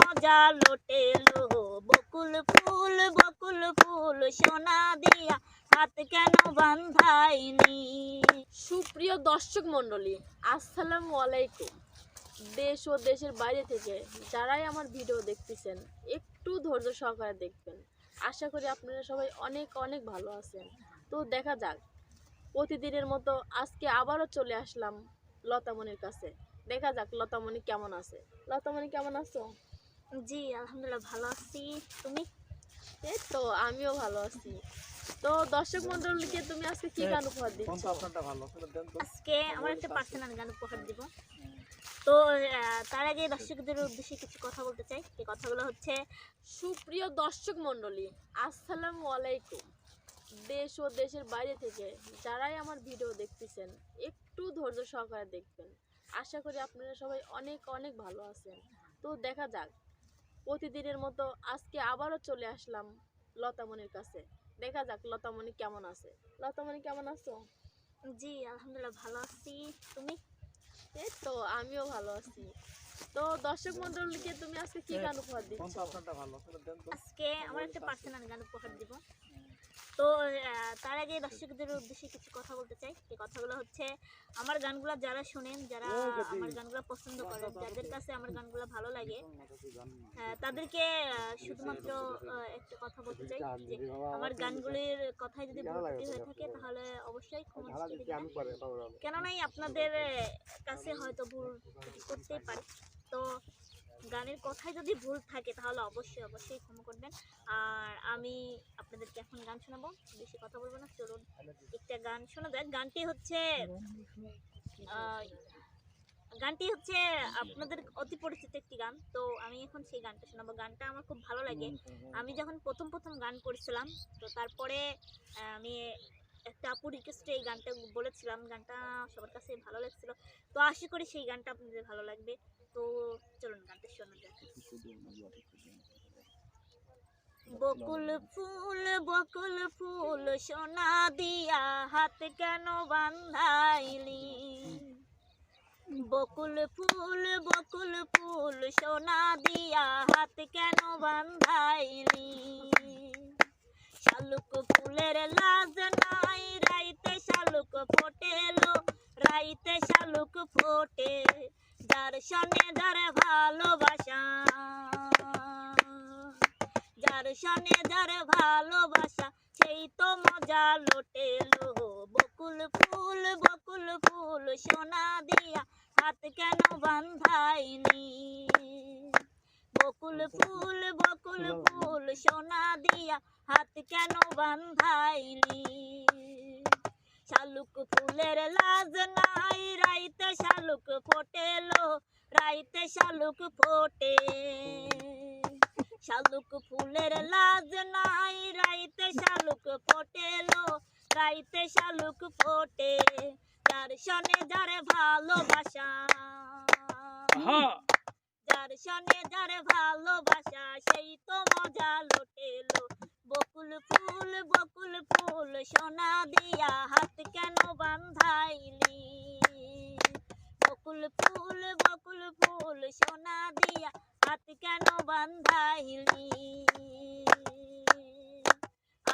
মজা লোটেলো। বকুল ফুল বকুল ফুল সোনা দিয়া হাত কেন বান্ধাইলি সুপ্রিয় দর্শক মণ্ডলী, আসসালামু আলাইকুম। দেশ ও দেশের বাইরে থেকে যারাই আমার ভিডিও দেখতেছেন, একটু ধৈর্য সহকারে দেখবেন। আশা করি আপনারা সবাই অনেক অনেক ভালো আছেন। তো দেখা যাক, প্রতিদিনের মতো আজকে আবারও চলে আসলাম লতামণির কাছে। দেখা যাক লতামণি কেমন আছে? লতামণি কেমন আছো? জি আলহামদুলিল্লাহ ভালো আছি। তুমি? এই তো আমিও ভালো আছি। তো দর্শক মণ্ডলীকে তুমি আজকে কি গান উপহার দিচ্ছ? আজকে আমার একটা পার্সোনাল গান উপহার দিব। তো তার আগে দর্শকদের উদ্দেশ্যে কিছু কথা বলতে চাই। এই কথাগুলো হচ্ছে সুপ্রিয় দর্শক মন্ডলী আসসালামু আলাইকুম। দেশ ও দেশের বাইরে থেকে যারাই আমার ভিডিও দেখতেছেন একটু ধৈর্য সহকারে দেখবেন। আশা করি আপনারা সবাই অনেক অনেক ভালো আছেন। তো দেখা যাক প্রতিদিনের মতো আজকে আবারও চলে আসলাম লতামণির কাছে। দেখা যাক লতামণি কেমন আছে। লতামণি কেমন আছো? জি আলহামদুলিল্লাহ ভালো আছি। তুমি? এই তো আমিও ভালো আছি। তো দর্শক মণ্ডলীকে তুমি আজকে কি গান উপহার দিচ্ছ? আজকে আমার একটা পার্সোনাল গান উপহার দিব। তো তার আগে দর্শকদের উদ্দেশ্যে কিছু কথা বলতে চাই। এই কথাগুলো হচ্ছে আমার গানগুলো যারা শুনেন যারা আমার গানগুলো পছন্দ করেন যাদের কাছে আমার গানগুলো ভালো লাগে আহ, তাদেরকে শুধুমাত্র একটা কথা বলতে চাই যে আমার গানগুলির কথায় যদি ভুল হয়ে থাকে তাহলে অবশ্যই। কেননাই আপনাদের কাছে হয়তো ভুল করতেই পারে। তো গানের কথায় যদি ভুল থাকে, তাহলে অবশ্যই অবশ্যই ক্ষমা করবেন। আর আমি আপনাদেরকে এখন গান শোনাবো। বেশি কথা বলব না, চলুন। একটা গান শোনা যাক। গানটি হচ্ছে গানটি হচ্ছে আপনাদের অতি পরিচিত একটি গান। তো আমি এখন সেই গানটা শোনাবো। গানটা আমার খুব ভালো লাগে। আমি যখন প্রথম প্রথম গান করেছিলাম, তো তারপরে আমি একটা আপু রিকোয়েস্টে এই গানটা বলেছিলাম। গানটা সবার কাছে ভালো লাগছিল। তো আশা করি সেই গানটা আপনাদের ভালো লাগবে। তো চলুন গানটা শোনা যাক। বকুল ফুল বকুল ফুল সোনা দিয়া হাত কেন বান্ধাইলি? বকুল ফুল বকুল ফুল সোনা দিয়া হাত কেন বান্ধাইলি? শালুক ফুলের লাজ নাই, রাইতে শালুক ফোটেলো, রাইতে শালুক ফোটে। যার সনে যার ভালোবাসা। যার সনে যার ভালোবাসা সেই তো মজা লোটেলো বকুল ফুল বকুল ফুল সোনা দিয়া হাত কেন বান্ধাইলি বকুল ফুল বকুল ফুল সোনা দিয়া হাত কেন বান্ধাইলি শালুক ফুলের লাজ নাই রাইতে শালুক ফোটেলো রাইতে শালুক ফোটে। শালুক ফুলের লাজ নাই রাইতে শালুক ফোটেলো রাইতে শালুক ফোটে। যার সনে যার ভালোবাসা। যার সনে যার ভালোবাসা সেই তো মজা ফুল, বকুল ফুল, সোনা দিয়া হাত কেন বান্ধাইলি? বকুল ফুল বকুল ফুল, সোনা দিয়া হাত কেন বান্ধাইলি?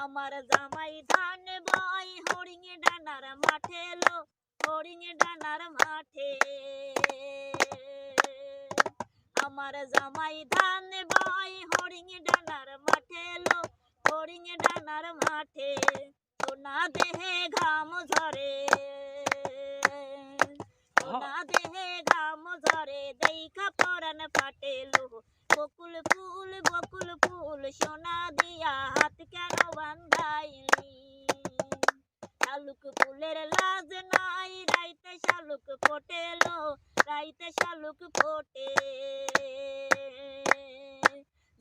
আমার জামাই ধান বই হরিং ডানার মাঠে লো হরিং ডানার মাঠে। আমার জামাই ধান বই হরিং ডানার মাঠে লো হরিং ডানার মাঠে সোনা দেহে ঘাম ঝরে। সোনা দেহে ঘাম ঝরে দেখা পরান ফাটেলো বকুল ফুল বকুল ফুল সোনা দিয়া হাত কেন বান্ধাইলি? শালুক ফুলের লাজ নাই রাইতে শালুক ফোটেলো রাইতে শালুক ফোটে।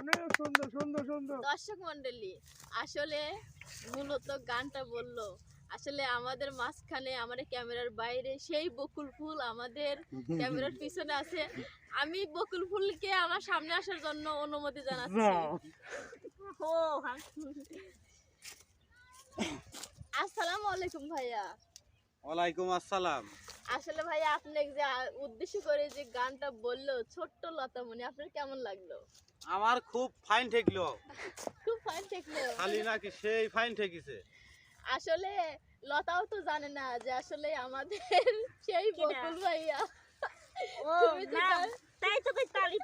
অনেক সুন্দর সুন্দর সুন্দর। দর্শক মন্ডলী আসলে মূলত গানটা বলল আসলে আমাদের মাঝখানে আমাদের ক্যামেরার বাইরে সেই বকুল ফুল আমাদের ক্যামেরার পিছনে আছে। আমি বকুল ফুলকে আমার সামনে আসার জন্য অনুমতি জানাচ্ছি। ও। আসসালামু আলাইকুম ভাইয়া। ওয়ালাইকুম আসসালাম। আসলে ভাই আপনি যে উদ্দেশ্য করে যে গানটা বলল ছোট্ট লতামণি আপনার কেমন লাগল? আমার খুব ফাইন ঠেকলো। খুব ফাইন ঠেকলো। খালি নাকি সেই ফাইন ঠেকিছে। আসলে লতাও তো জানে না যে আসলে আমাদের সেই? বকুল ভাইয়া ও তুমি যে না গান- তাই তো কই তালি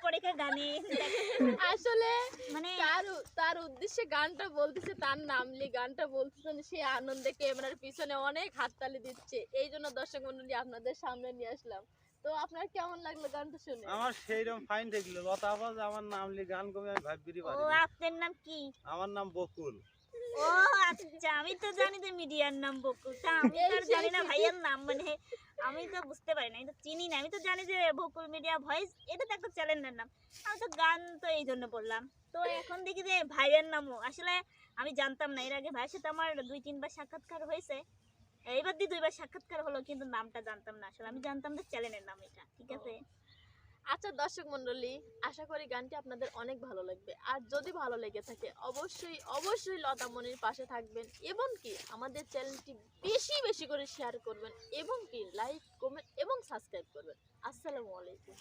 আসলে মানে তার তার উদ্দেশ্যে গানটা বলতেছে তার নামলি গানটা বলতেছে সে আনন্দে ক্যামেরার পিছনে অনেক হাততালি দিচ্ছে। এই জন্য দর্শক মন্ডলী আপনাদের সামনে নিয়ে আসলাম। তো আপনার কেমন লাগল গানটা শুনে? আমার সেইরকম ফাইন লতা আবাজ আমার নাম লি গান কমে আমি ভাববিরি পারি ও আপনার নাম কি? আমার নাম বকুল। ও আচ্ছা আমি তো জানি যে মিডিয়ার নাম বকুল। তা আমি তো জানি না ভাইয়ের নাম মানে আমি তো বুঝতে পারি না আমি তো চিনি না। আমি তো জানি যে বকুল মিডিয়া ভয়েস এটা তো একটা চ্যানেলের নাম। আমি তো গান তো এই জন্য বললাম। তো এখন দেখি যে ভাইয়ের নামও। আসলে আমি জানতাম না এর আগে ভাইয়ের সাথে আমার দুই তিনবার সাক্ষাৎকার হয়েছে। এইবার দিয়ে দুইবার সাক্ষাৎকার হলো কিন্তু নামটা জানতাম না। আসলে আমি জানতাম যে চ্যানেলের নাম এটা ঠিক আছে? আচ্ছা দর্শক মন্ডলী আশা করি গানটি আপনাদের অনেক ভালো লাগবে। আর যদি ভালো লেগে থাকে, অবশ্যই অবশ্যই লতা মনির পাশে থাকবেন এবং কি আমাদের চ্যানেলটি বেশি বেশি করে শেয়ার করবেন এবং কি লাইক কমেন্ট এবং সাবস্ক্রাইব করবেন। আসসালামু আলাইকুম।